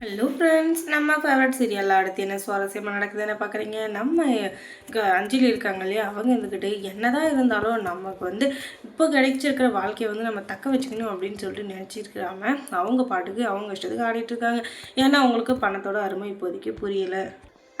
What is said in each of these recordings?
Hello friends நம்ம favourite சீரியலில் அடுத்து என்ன சுவாரஸ்யமாக நடக்குதுன்னு பார்க்குறீங்க நம்ம க- அஞ்சலி இருக்காங்க இல்லையா? அவங்க இருந்துக்கிட்டு என்னதான் இருந்தாலும் நமக்கு வந்து இப்போ கிடைச்சிருக்கிற வாழ்க்கையை வந்து நம்ம தக்க வச்சுக்கணும் அப்படின்னு சொல்லிட்டு நினச்சிருக்கிறாம அவங்க பாட்டுக்கு அவங்க இஷ்டத்துக்கு ஆடிட்டுருக்காங்க ஏன்னா அவங்களுக்கு பணத்தோட அருமை இப்போதைக்கு புரியலை.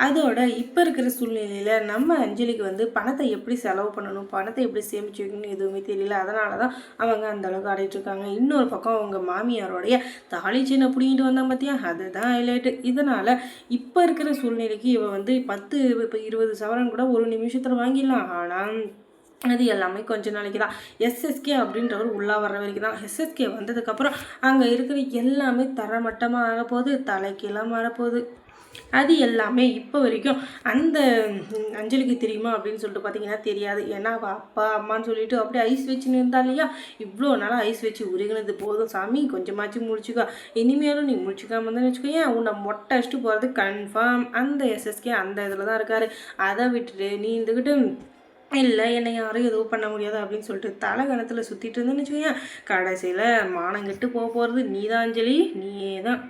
அதோட இப்போ இருக்கிற சூழ்நிலையில் நம்ம அஞ்சலிக்கு வந்து பணத்தை எப்படி செலவு பண்ணணும் பணத்தை எப்படி சேமிச்சு வைக்கணும்னு எதுவுமே தெரியல. அதனால தான் அவங்க அந்த அளவுக்கு இருக்காங்க. இன்னொரு பக்கம் அவங்க மாமியாரோடைய தாலி சின்ன பிடிங்கிட்டு வந்தாங்க பார்த்தியா அதுதான் ஹைலைட்டு இதனால் இப்போ இருக்கிற சூழ்நிலைக்கு இவன் வந்து பத்து இப்போ இருபது சவரன் கூட ஒரு நிமிஷத்தில் வாங்கிடலாம். ஆனால் அது எல்லாமே கொஞ்ச நாளைக்கு தான். எஸ்எஸ்கே அப்படின்றவர் உள்ளா வர்ற வரைக்கும் தான். எஸ்எஸ்கே வந்ததுக்கப்புறம் அங்கே இருக்கிற எல்லாமே தரமட்டமாக ஆக போகுது தலைக்கெல்லாம் மாறப்போகுது அது எல்லாமே இப்போ வரைக்கும் அந்த அஞ்சலிக்கு தெரியுமா அப்படின்னு சொல்லிட்டு பார்த்தீங்கன்னா தெரியாது. ஏன்னா அவள் அப்பா அம்மான்னு சொல்லிட்டு அப்படியே ஐஸ் வச்சுன்னு இருந்தா இல்லையா? இவ்வளோ நாளாக ஐஸ் வச்சு உருகினது போதும் சாமி கொஞ்சமாச்சும் முடிச்சுக்கோ இனிமேலும் நீ முடிச்சுக்காம இருந்தேன்னு வச்சுக்கோ. ஏன்? உன்னை மொட்டை அடிச்சுட்டு போகிறது கன்ஃபார்ம் அந்த எஸ்எஸ்கே அந்த இதில் தான் இருக்காரு. அதை விட்டுட்டு நீ இருந்துக்கிட்டு இல்லை என்னை யாரும் எதுவும் பண்ண முடியாது அப்படின்னு சொல்லிட்டு தலை கணத்தில் சுற்றிட்டு இருந்தேன்னு வச்சுக்கோங்க கடைசியில் மானங்கிட்டு போக போகிறது நீ தான் அஞ்சலி. நீயே தான்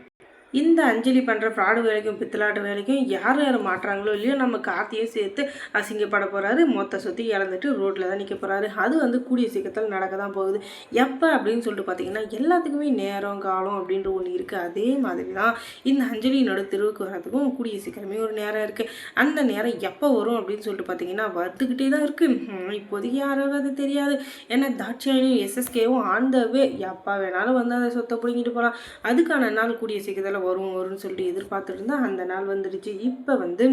இந்த அஞ்சலி பண்ணுற ஃப்ராடு வேலைக்கும் பித்தலாட்டு வேலைக்கும் யார் யார் மாட்டுறாங்களோ இல்லையோ நம்ம கார்த்தியும் சேர்த்து அசிங்கப்பட போகிறாரு மொத்த சுற்றி இறந்துட்டு ரோட்டில் தான் நிற்க போகிறாரு அது வந்து கூடிய சீக்கிரத்தில் நடக்க தான் போகுது. எப்போ அப்படின்னு சொல்லிட்டு பார்த்தீங்கன்னா எல்லாத்துக்குமே நேரம் காலம் அப்படின்ற ஒன்று இருக்குது அதே மாதிரி தான் இந்த அஞ்சலியினோட தெருவுக்கு வரதுக்கும் கூடிய சீக்கிரமே ஒரு நேரம் இருக்குது அந்த நேரம் எப்போ வரும் அப்படின்னு சொல்லிட்டு பார்த்தீங்கன்னா வந்துக்கிட்டே தான் இருக்குது இப்போதைக்கு யாராவது தெரியாது. ஏன்னா தாட்சாயணியும் எஸ்எஸ்கேவும் ஆண்டவே எப்போ வேணாலும் வந்து அதை சொத்தை பிடிங்கிட்டு போகலாம் அதுக்கான நாள் கூடிய சீக்கிரத்தில் வரும் வரும்னு சொல்லிட்டு எதிர்பார்த்துட்டு அந்த நாள் வந்துடுச்சு. இப்போ வந்து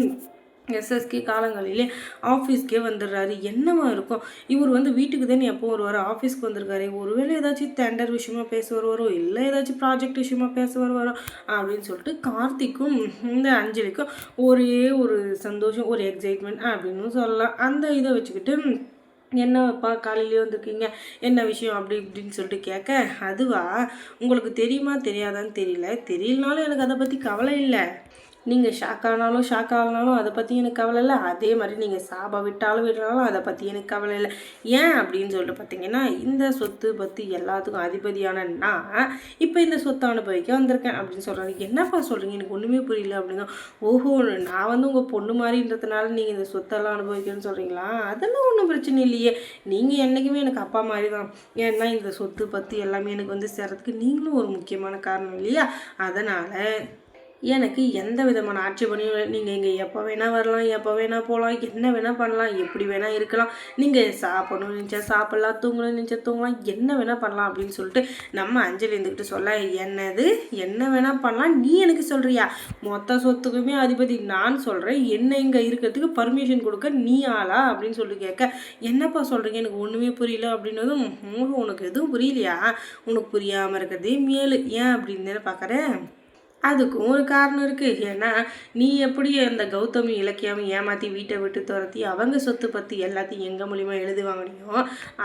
எஸ்எஸ்கே காலங்களிலே ஆஃபீஸ்க்கே வந்துடுறாரு. என்னவா இருக்கும்? இவர் வந்து வீட்டுக்கு தானே எப்போ வருவார்? ஆஃபீஸ்க்கு வந்திருக்காரு. ஒருவேளை ஏதாச்சும் டெண்டர் விஷயமா பேச வருவாரோ? இல்லை ஏதாச்சும் ப்ராஜெக்ட் விஷயமா பேச வருவாரோ? அப்படின்னு சொல்லிட்டு கார்த்திக்கும் இந்த அஞ்சலிக்கும் ஒரே ஒரு சந்தோஷம் ஒரு எக்ஸைட்மெண்ட் அப்படின்னு சொல்லலாம். அந்த இதை வச்சுக்கிட்டு என்னப்பா காலையிலேயே வந்திருக்கீங்க? என்ன விஷயம்? அப்படி இப்படின்னு சொல்லிட்டு கேட்க அதுவா? உங்களுக்கு தெரியுமா? தெரியாதான்னு தெரியல. தெரியலனாலும் எனக்கு அதை பற்றி கவலை இல்லை. நீங்கள் ஷாக் ஆனாலும் ஷாக் ஆகினாலும் அதை பற்றி எனக்கு கவலை இல்லை. அதே மாதிரி நீங்கள் சாபா விட்டாலும் விட்டாலும் அதை பற்றி எனக்கு கவலை இல்லை. ஏன் அப்படின்னு சொல்லிட்டு பார்த்தீங்கன்னா இந்த சொத்து பற்றி எல்லாத்துக்கும் அதிபதியான நான் இப்போ இந்த சொத்தை அனுபவிக்க வந்திருக்கேன் அப்படின்னு சொல்கிறேன் என்னப்பா சொல்கிறீங்க எனக்கு ஒன்றுமே புரியல அப்படின்னா ஓஹோ நான் வந்து உங்கள் பொண்ணு மாதிரின்றதுனால நீங்கள் இந்த சொத்தெல்லாம் அனுபவிக்கணும்னு சொல்கிறீங்களா அதெல்லாம் ஒன்றும் பிரச்சனை இல்லையே. நீங்கள் என்றைக்குமே எனக்கு அப்பா மாதிரி தான் ஏன்னா இந்த சொத்து பற்றி எல்லாமே எனக்கு வந்து சேர்றதுக்கு நீங்களும் ஒரு முக்கியமான காரணம் இல்லையா? அதனால் எனக்கு எந்த விதமான ஆட்சேபனையும் இல்லை. நீங்கள் இங்கே எப்போ வேணால் வரலாம் எப்போ வேணால் போகலாம் என்ன வேணால் பண்ணலாம் எப்படி வேணால் இருக்கலாம். நீங்கள் சாப்பிடணும் நினச்சா சாப்பிட்லாம் தூங்கணும் நினச்சா தூங்கலாம் என்ன வேணால் பண்ணலாம் அப்படின்னு சொல்லிட்டு நம்ம அஞ்சலி இருந்துக்கிட்டு சொல்ல என்னது என்ன வேணால் பண்ணலாம் நீ எனக்கு சொல்கிறியா மொத்த சொத்துக்குமே அதிபதி நான் சொல்கிறேன் என்ன இங்கே இருக்கிறதுக்கு பர்மிஷன் கொடுக்க நீ ஆளா? அப்படின்னு சொல்லிட்டு கேட்க என்னப்பா சொல்கிறீங்க எனக்கு ஒன்றுமே புரியல அப்படின்னதும் உனக்கு எதுவும் புரியலையா? உனக்கு புரியாமல் இருக்கிறதே மேலு. ஏன் அப்படின்னு பார்க்குறேன் அதுக்கும் ஒரு காரணம் இருக்குது ஏன்னா நீ எப்படி அந்த கௌதமி இலக்கியம் ஏமாற்றி வீட்டை விட்டு துரத்தி அவங்க சொத்து பற்றி எல்லாத்தையும் எங்கள் மூலிமா எழுதி வாங்கினியோ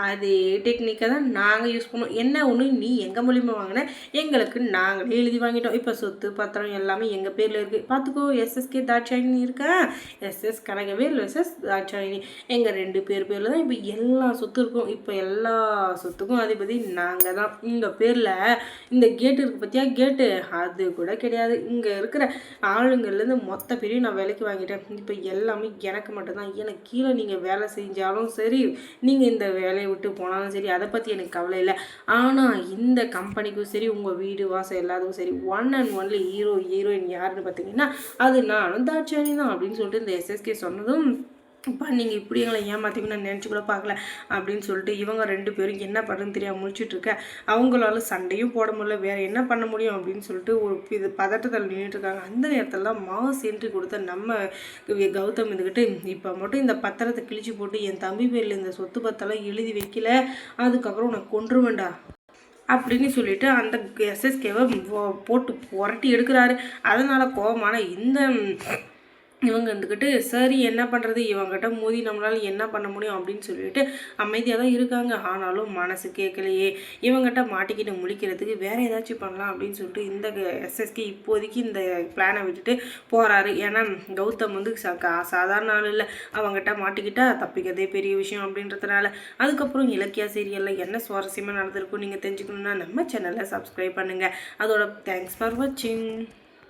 அதே டெக்னிக்கை தான் நாங்கள் யூஸ் பண்ணோம். என்ன ஒன்று நீ எங்கள் மூலிமா வாங்கின? எங்களுக்கு நாங்களே எழுதி வாங்கிட்டோம். இப்போ சொத்து பத்திரம் எல்லாமே எங்கள் பேரில் இருக்குது பார்த்துக்கோ எஸ்எஸ்கே தாட்சாயினி இருக்கா? SS Kanagavel SS Thatchayini. எங்கள் ரெண்டு பேர் பேரில் தான் இப்போ எல்லா சொத்து இருக்கும். இப்போ எல்லா சொத்துக்கும் அதிபதி நாங்கள் தான். இந்த பேரில் இந்த கேட்டு இருக்குது பார்த்தியா கேட்டு அது கூட கிடையாது. இங்கே இருக்கிற ஆளுங்கள்லேருந்து மொத்த பேரையும் நான் வேலைக்கு வாங்கிட்டேன். இப்போ எல்லாமே எனக்கு மட்டும்தான். எனக்கு கீழே நீங்கள் வேலை செஞ்சாலும் சரி நீங்கள் இந்த வேலையை விட்டு போனாலும் சரி அதை பற்றி எனக்கு கவலை இல்லை. ஆனால் இந்த கம்பெனிக்கும் சரி உங்கள் வீடு வாசல் எல்லாத்துக்கும் சரி one and only hero heroine யாருன்னு பார்த்தீங்கன்னா அது நானும் தாட்சாணி தான் அப்படின்னு சொல்லிட்டு இந்த எஸ்எஸ்கே சொன்னதும் அப்பா நீங்கள் இப்படி எங்களை ஏமாற்றிங்க நான் நினச்சி கூட பார்க்கல அப்படின்னு சொல்லிட்டு இவங்க ரெண்டு பேரும் என்ன பண்ணுறதுன்னு தெரியாமல் முடிச்சுட்டு இருக்க. அவங்களால சண்டையும் போட முடியல. வேறு என்ன பண்ண முடியும் அப்படின்னு சொல்லிட்டு ஒரு இது பதட்டத்தில் நின்றுட்டு இருக்காங்க. அந்த நேரத்தில் மாவு மாஸ் என்ட்ரி கொடுத்த நம்ம கௌதம் இருந்துக்கிட்டு இப்போ மட்டும் இந்த பத்திரத்தை கிழிச்சு போட்டு என் தம்பி பேரில் இந்த சொத்து பத்தெல்லாம் எழுதி வைக்கல. அதுக்கப்புறம் உனக்கு கொன்றுவேண்டா அப்படின்னு சொல்லிட்டு அந்த எஸ்எஸ்கேவை போட்டு புரட்டி எடுக்கிறாரு. அதனால் கோபமான இந்த இவங்க இருந்துக்கிட்டு சரி என்ன பண்ணுறது இவங்ககிட்ட மோதி நம்மளால் என்ன பண்ண முடியும்? அப்படின்னு சொல்லிட்டு அமைதியாக தான் இருக்காங்க. ஆனாலும் மனசு கேட்கலையே இவங்ககிட்ட மாட்டிக்கிட்டு முழிக்கிறதுக்கு வேறு ஏதாச்சும் பண்ணலாம் அப்படின்னு சொல்லிட்டு இந்த எஸ்எஸ்கே இப்போதைக்கு இந்த பிளானை விட்டுட்டு போகிறாரு ஏன்னா கௌதம் வந்து கா- சாதாரண ஆள் இல்லை. அவங்ககிட்ட மாட்டிக்கிட்டா தப்பிக்கிறதே பெரிய விஷயம் அப்படின்றதுனால. அதுக்கப்புறம் இலக்கியா சீரியலில் என்ன சுவாரஸ்யமாக நடந்திருக்கும் நீங்கள் தெரிஞ்சுக்கணுன்னா நம்ம சேனலை சப்ஸ்கிரைப் பண்ணுங்கள் அதோட தேங்க்ஸ் ஃபார் வாட்சிங்